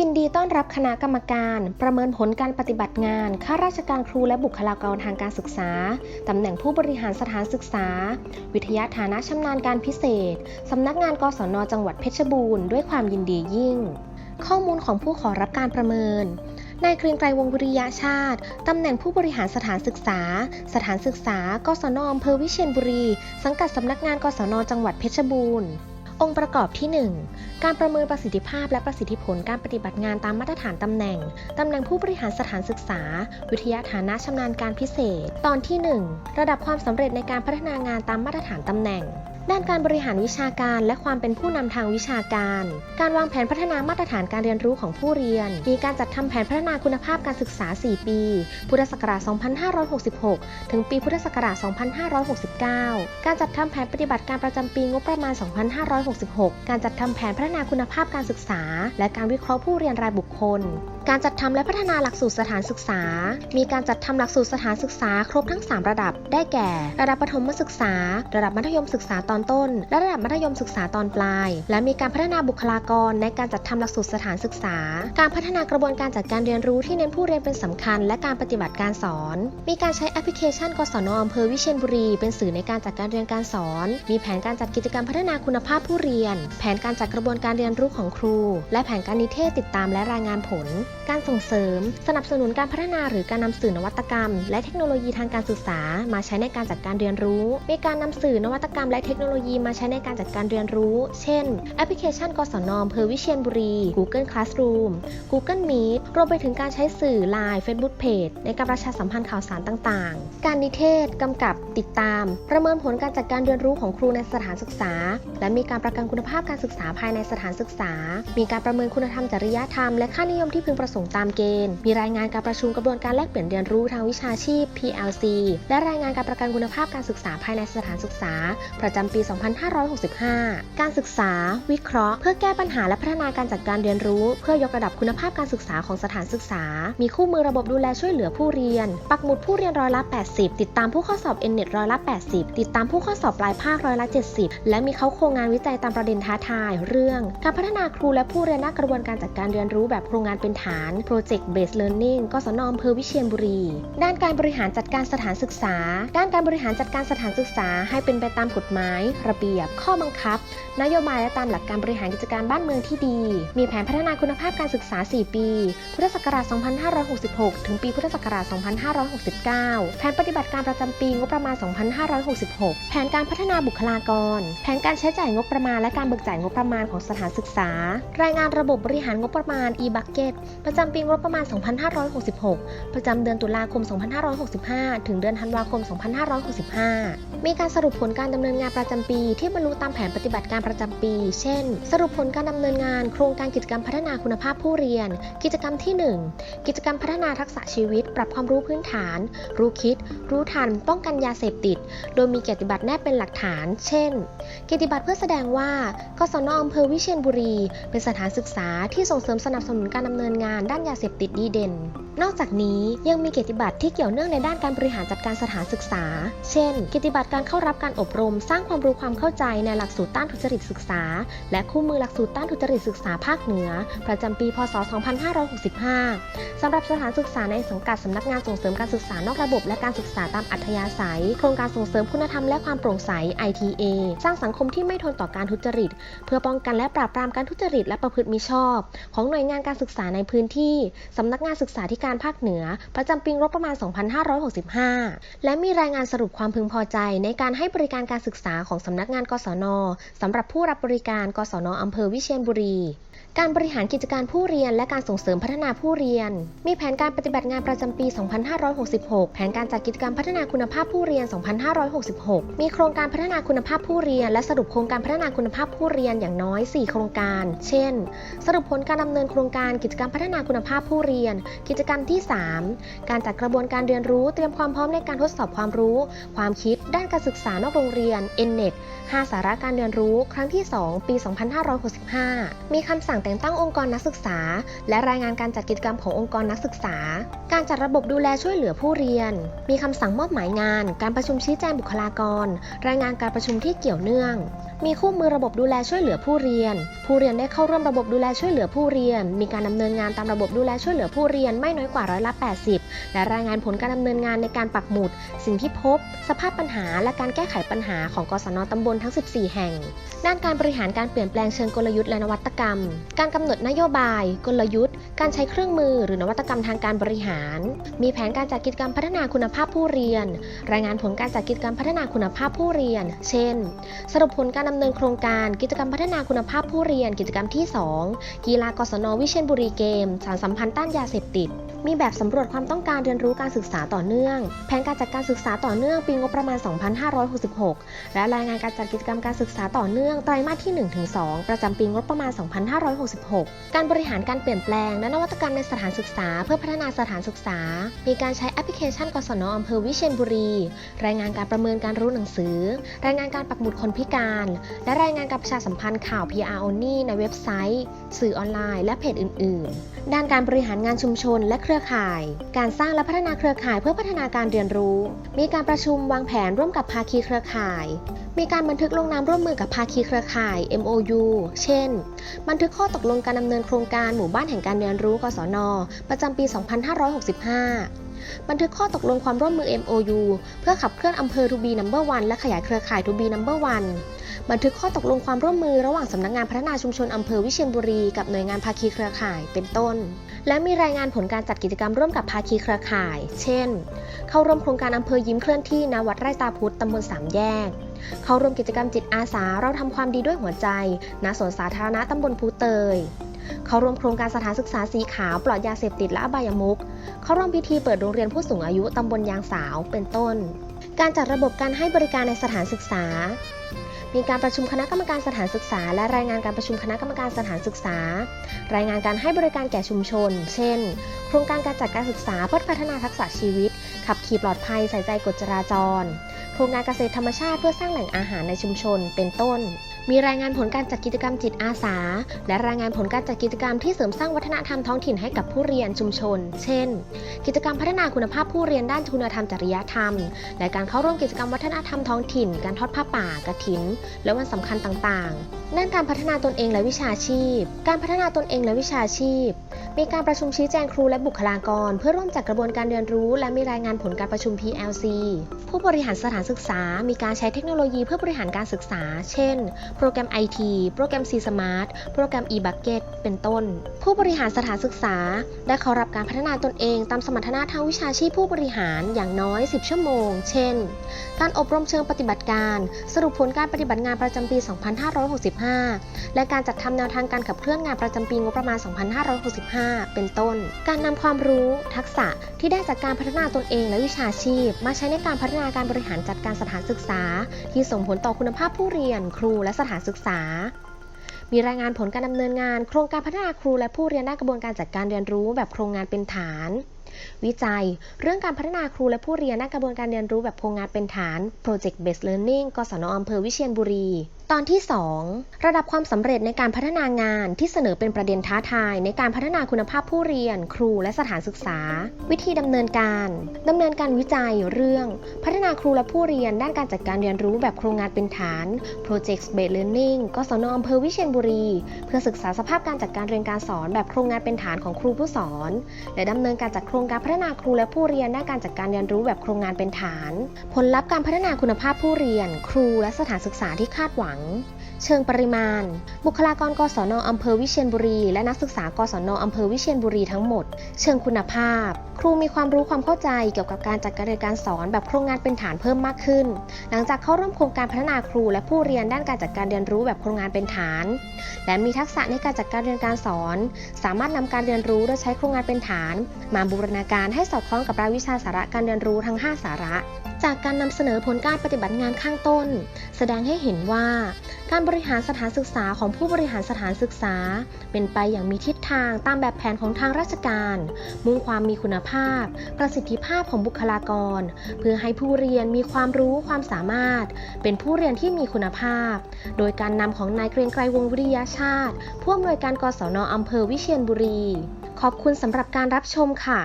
ยินดีต้อนรับคณะกรรมการประเมินผลการปฏิบัติงาน ข้าราชการครูและบุคลากรทางการศึกษา ตำแหน่งผู้บริหารสถานศึกษา วิทยาฐานะชำนาญการพิเศษ สำนักงานกศนจังหวัดเพชรบูรณ์ด้วยความยินดียิ่ง ข้อมูลของผู้ขอรับการประเมินนายเกรียงไกรวงศ์วิริยะชาติ ตำแหน่งผู้บริหารสถานศึกษา สถานศึกษากศนอำเภอวิเชียรบุรี สังกัดสำนักงานกศนจังหวัดเพชรบูรณ์ องค์ประกอบที่ 1 การประเมินประสิทธิภาพและประสิทธิผลการปฏิบัติงานตามมาตรฐานตำแหน่ง ตำแหน่งผู้บริหารสถานศึกษา วิทยาฐานะชำนาญการพิเศษ ตอนที่ 1 ระดับความสำเร็จในการพัฒนางานตามมาตรฐานตำแหน่ง ด้านการบริหารวิชาการและความเป็นผู้นำทางวิชาการ การวางแผนพัฒนามาตรฐานการเรียนรู้ของผู้เรียน มีการจัดทำแผนพัฒนาคุณภาพการศึกษา 4 ปี พุทธศักราช 2566 ถึงปีพุทธศักราช 2569 การจัดทำแผนปฏิบัติการประจำปีงบประมาณ 2566 การจัดทำแผนพัฒนาคุณภาพการศึกษา และการวิเคราะห์ผู้เรียนรายบุคคล การจัดทำและพัฒนาหลักสูตรสถานศึกษา มีการจัดทำหลักสูตรสถานศึกษาครบทั้ง 3 ระดับ ได้แก่ ระดับประถมศึกษา ระดับมัธยมศึกษาตอนต้น และระดับมัธยมศึกษาตอนปลาย และมีการพัฒนาบุคลากรในการจัดทำหลักสูตรสถานศึกษา การพัฒนากระบวนการจัดการเรียนรู้ที่เน้นผู้เรียนเป็นสำคัญ และการปฏิบัติการสอน มีการใช้แอปพลิเคชันกศนอำเภอวิเชียรบุรี เป็นสื่อในการจัดการเรียนการสอน มีแผนการจัดกิจกรรมพัฒนาคุณภาพผู้เรียน แผนการจัดกระบวนการเรียนรู้ของครู และแผนการนิเทศติดตามและรายงานผล การส่งเสริม สนับสนุนการพัฒนาหรือการนำสื่อนวัตกรรม และเทคโนโลยีทางการศึกษา มาใช้ในการจัดการเรียนรู้ มีการนำสื่อนวัตกรรมและเทคโนโนโลยีมาใช้ในการจัดการเรียนรู้ เช่น แอปพลิเคชันกศนอำเภอวิเชียรบุรี Google Classroom Google Meet รวมไปถึงการใช้สื่อ Line Facebook Page ในการประชาสัมพันธ์ข่าวสารต่างๆ การนิเทศ กำกับติดตาม ประเมินผลการจัดการเรียนรู้ของครูในสถานศึกษา และมีการประกันคุณภาพการศึกษาภายในสถานศึกษา มีการประเมินคุณธรรมจริยธรรมและค่านิยมที่พึงประสงค์ตามเกณฑ์ มีรายงานการประชุมกระบวนการแลกเปลี่ยนเรียนรู้ทางวิชาชีพ PLC และรายงานการประกันคุณภาพการศึกษาภายในสถานศึกษา ประจำปี 2565 การศึกษา วิเคราะห์ เพื่อแก้ปัญหาและพัฒนาการจัดการเรียนรู้ เพื่อยกระดับคุณภาพการศึกษาของสถานศึกษา มีคู่มือระบบดูแลช่วยเหลือผู้เรียน ปักหมุดผู้เรียนร้อยละ 80 ติดตามผู้ข้าสอบ Nnet ร้อยละ 80 ติดตามผู้ข้าสอบปลายภาคร้อยละ 70 และมีเข้าโครงงานวิจัยตามประเด็นท้าทาย เรื่อง การพัฒนาครูและผู้เรียนหน้ากระบวนการจัดการเรียนรู้แบบโครงงานเป็นฐาน Project Based Learning กศนอำเภอวิเชียรบุรี ด้านการบริหารจัดการสถานศึกษา ด้านการบริหารจัดการสถานศึกษาให้เป็นไปตามกฎหมายระเบียบ ข้อบังคับ นโยบายและตามหลักการบริหารกิจการบ้านเมืองที่ดี มีแผนพัฒนาคุณภาพการศึกษา 4 ปี พุทธศักราช 2566 ถึงปีพุทธศักราช 2569 แผนปฏิบัติการประจำปีงบประมาณ 2566 แผนการพัฒนาบุคลากร แผนการใช้จ่ายงบประมาณและการเบิกจ่ายงบประมาณของสถานศึกษา รายงานระบบบริหารงบประมาณ e-bucket ประจำปีงบประมาณ 2566 ประจำเดือนตุลาคม 2565 ถึงเดือนธันวาคม 2565 มีการสรุปผลการดำเนินงานประจจำปี ที่บรรลุตามแผนปฏิบัติการประจำปี เช่น สรุปผลการดำเนินงาน โครงการกิจกรรมพัฒนาคุณภาพผู้เรียน กิจกรรมที่ 1 กิจกรรมพัฒนาทักษะชีวิต ปรับความรู้พื้นฐาน รู้คิด รู้ทัน ป้องกันยาเสพติด โดยมีเกียรติบัตรแนบเป็นหลักฐาน เช่น เกียรติบัตรเพื่อแสดงว่ากศนอำเภอวิเชียรบุรี เป็นสถานศึกษาที่ส่งเสริมสนับสนุนการดำเนินงานด้านยาเสพติดดีเด่น นอกจากนี้ยังมีเกียรติบัตรที่เกี่ยวเนื่องในด้านการบริหารจัดการสถานศึกษา เช่น เกียรติบัตรการเข้ารับการอบรมสร้างความรู้ความเข้าใจในหลักสูตรต้านทุจริตศึกษา และคู่มือหลักสูตรต้านทุจริตศึกษาภาคเหนือ ประจำปี พศ 2565 สำหรับสถานศึกษาในสังกัดสำนักงานส่งเสริมการศึกษานอกระบบและการศึกษาตามอัธยาศัย โครงการส่งเสริมคุณธรรมและความโปร่งใส ITA สร้างสังคมที่ไม่ทนต่อการทุจริต เพื่อป้องกันและปราบปรามการทุจริตและประพฤติมิชอบ ของหน่วยงานการศึกษาในพื้นที่สำนักงานศึกษาธิการภาคเหนือ ประจำปีงบประมาณ 2565 และมีรายงานสรุปความพึงพอใจในการให้บริการการศึกษาของสำนักงานกศนสำหรับผู้รับบริการกศนอำเภอวิเชียรบุรีการบริหารกิจการผู้เรียนและการส่งเสริมพัฒนาผู้เรียน มีแผนการปฏิบัติงานประจำปี 2566 แผนการจัดกิจกรรมพัฒนาคุณภาพผู้เรียน 2566 มีโครงการพัฒนาคุณภาพผู้เรียน และสรุปโครงการพัฒนาคุณภาพผู้เรียนอย่างน้อย 4 โครงการ เช่น สรุปผลการดำเนินโครงการกิจกรรมพัฒนาคุณภาพผู้เรียน กิจกรรมที่ 3 การจัดกระบวนการเรียนรู้เตรียมความพร้อมในการทดสอบความรู้ ความคิด ด้านการศึกษานอกโรงเรียน Nnet 5 สาระการเรียนรู้ ครั้งที่ 2 ปี 2565 มีคำสั่งแต่งตั้งองค์กรนักศึกษา และรายงานการจัดกิจกรรมขององค์กรนักศึกษา การจัดระบบดูแลช่วยเหลือผู้เรียน มีคำสั่งมอบหมายงาน การประชุมชี้แจงบุคลากร รายงานการประชุมที่เกี่ยวเนื่อง มีคู่มือระบบดูแลช่วยเหลือผู้เรียน ผู้เรียนได้เข้าร่วมระบบดูแลช่วยเหลือผู้เรียน มีการดำเนินงานตามระบบดูแลช่วยเหลือผู้เรียนไม่น้อยกว่าร้อยละ 80 และรายงานผลการดำเนินงานในการปักหมุด สิ่งที่พบ สภาพปัญหา และการแก้ไขปัญหาของกศนตำบลทั้ง 14 แห่ง ด้านการบริหารการเปลี่ยนแปลงเชิงกลยุทธ์และนวัตกรรม การกำหนดนโยบาย กลยุทธ์ การใช้เครื่องมือหรือนวัตกรรมทางการบริหาร มีแผนการจัดกิจกรรมพัฒนาคุณภาพผู้เรียน รายงานผลการจัดกิจกรรมพัฒนาคุณภาพผู้เรียน เช่น สรุปผลการดำเนินโครงการกิจกรรมพัฒนาคุณภาพผู้เรียนกิจกรรมที่ 2 กีฬากศนวิเชียรบุรีเกม สารสัมพันธ์ต้านยาเสพติด มีแบบสำรวจความต้องการเรียนรู้การศึกษาต่อเนื่อง แผนการจัดการศึกษาต่อเนื่องปีงบประมาณ 2566 และรายงานการจัดกิจกรรมการศึกษาต่อเนื่องไตรมาสที่ 1-2 ประจำปีงบประมาณ 2566 การบริหารการเปลี่ยนแปลงและนวัตกรรมในสถานศึกษา เพื่อพัฒนาสถานศึกษา มีการใช้แอปพลิเคชันกศนอำเภอวิเชียรบุรี รายงานการประเมินการรู้หนังสือ รายงานการปักหมุดคนพิการและรายงานการประชาสัมพันธ์ข่าว PR Only ในเว็บไซต์ สื่อออนไลน์ และเพจอื่น ๆ ด้านการบริหารงานชุมชนและเครือข่าย การสร้างและพัฒนาเครือข่ายเพื่อพัฒนาการเรียนรู้ มีการประชุมวางแผนร่วมกับภาคีเครือข่าย มีการบันทึกลงนามร่วมมือกับภาคีเครือข่าย MOU เช่น บันทึกข้อตกลงการดำเนินโครงการหมู่บ้านแห่งการเรียนรู้ กศน ประจำปี 2565บันทึกข้อตกลงความร่วมมือ MOU เพื่อขับเคลื่อนอำเภอทูบีนัมเบอร์วันและขยายเครือข่ายทูบีนัมเบอร์วัน บันทึกข้อตกลงความร่วมมือระหว่างสำนักงานพัฒนาชุมชนอำเภอวิเชียรบุรีกับหน่วยงานภาคีเครือข่ายเป็นต้น และมีรายงานผลการจัดกิจกรรมร่วมกับภาคีเครือข่าย เช่น เข้าร่วมโครงการอำเภอยิ้มเคลื่อนที่ณวัดไร่ตาพุธตำบลสามแยก เข้าร่วมกิจกรรมจิตอาสาเราทำความดีด้วยหัวใจณสวนสาธารณะตำบลภูเตยเข้าร่วมโครงการสถานศึกษาสีขาวปลอดยาเสพติดและอบายมุขเข้าร่วมพิธีเปิดโรงเรียนผู้สูงอายุตำบลยางสาว เป็นต้น การจัดระบบการให้บริการในสถานศึกษา มีการประชุมคณะกรรมการสถานศึกษา และรายงานการประชุมคณะกรรมการสถานศึกษา รายงานการให้บริการแก่ชุมชน เช่น โครงการการจัดการศึกษาเพื่อพัฒนาทักษะชีวิต ขับขี่ปลอดภัยใส่ใจกฎจราจร โครงการเกษตรธรรมชาติเพื่อสร้างแหล่งอาหารในชุมชน เป็นต้น มีรายงานผลการจัดกิจกรรมจิตอาสา และรายงานผลการจัดกิจกรรมที่เสริมสร้างวัฒนธรรมท้องถิ่นให้กับผู้เรียนชุมชน เช่น กิจกรรมพัฒนาคุณภาพผู้เรียนด้านคุณธรรมจริยธรรม และการเข้าร่วมกิจกรรมวัฒนธรรมท้องถิ่น การทอดผ้าป่ากฐิน และวันสำคัญต่างๆ ด้านการพัฒนาตนเองและวิชาชีพ การพัฒนาตนเองและวิชาชีพ มีการประชุมชี้แจงครูและบุคลากร เพื่อร่วมจัดกระบวนการเรียนรู้ และมีรายงานผลการประชุม PLC ผู้บริหารสถานศึกษา มีการใช้เทคโนโลยีเพื่อบริหารการศึกษา เช่นโปรแกรม IT โปรแกรม C Smart โปรแกรม e-bucket เป็นต้น ผู้บริหารสถานศึกษา ได้เข้ารับการพัฒนาตนเองตามสมรรถนะทางวิชาชีพผู้บริหารอย่างน้อย 10 ชั่วโมง เช่น การอบรมเชิงปฏิบัติการ สรุปผลการปฏิบัติงานประจำปี 2565 และการจัดทำแนวทางการขับเคลื่อนงานประจำปีงบประมาณ 2565 เป็นต้น การนำความรู้ ทักษะที่ได้จากการพัฒนาตนเองและวิชาชีพ มาใช้ในการพัฒนาการบริหารจัดการสถานศึกษา ที่ส่งผลต่อคุณภาพผู้เรียน ครูและสถานศึกษา มีรายงานผลการดำเนินงาน โครงการพัฒนาครูและผู้เรียนด้านกระบวนการจัดการเรียนรู้แบบโครงงานเป็นฐาน วิจัย เรื่องการพัฒนาครูและผู้เรียนด้านกระบวนการเรียนรู้แบบโครงงานเป็นฐาน Project Based Learning กศนอำเภอวิเชียรบุรี ตอนที่ 2 ระดับความสำเร็จในการพัฒนางานที่เสนอเป็นประเด็นท้าทาย ในการพัฒนาคุณภาพผู้เรียน ครูและสถานศึกษา วิธีดำเนินการดำเนินการวิจัยเรื่อง พัฒนาครูและผู้เรียน ด้านการจัดการเรียนรู้แบบโครงงานเป็นฐาน Project Based Learning กศนอำเภอวิเชียรบุรี เพื่อศึกษาสภาพการจัดการเรียนการสอนแบบโครงงานเป็นฐานของครูผู้สอน และดำเนินการจัดโครงการพัฒนาครูและผู้เรียนด้านการจัดการเรียนรู้แบบโครงงานเป็นฐาน ผลลัพธ์การพัฒนาคุณภาพผู้เรียน ครูและสถานศึกษาที่คาดหวังเชิงปริมาณ บุคลากรกศนอำเภอวิเชียรบุรี และนักศึกษากศนอำเภอวิเชียรบุรีทั้งหมด เชิงคุณภาพ ครูมีความรู้ความเข้าใจเกี่ยวกับการจัดการเรียนการสอนแบบโครงงานเป็นฐานเพิ่มมากขึ้น หลังจากเข้าร่วมโครงการพัฒนาครูและผู้เรียนด้านการจัดการเรียนรู้แบบโครงงานเป็นฐาน และมีทักษะในการจัดการเรียนการสอน สามารถนำการเรียนรู้โดยใช้โครงงานเป็นฐาน มาบูรณาการให้สอดคล้องกับรายวิชาสาระการเรียนรู้ทั้ง 5 สาระ จากการนำเสนอผลการปฏิบัติงานข้างต้น แสดงให้เห็นว่า การบริหารสถานศึกษาของผู้บริหารสถานศึกษา เป็นไปอย่างมีทิศทางตามแบบแผนของทางราชการ มุ่งความมีคุณภาพ ประสิทธิภาพของบุคลากร เพื่อให้ผู้เรียนมีความรู้ความสามารถ เป็นผู้เรียนที่มีคุณภาพ โดยการนำของนายเกรียงไกรวงวิริยชาติผู้อำนวยการกศนอำเภอวิเชียรบุรี ขอบคุณสำหรับการรับชมค่ะ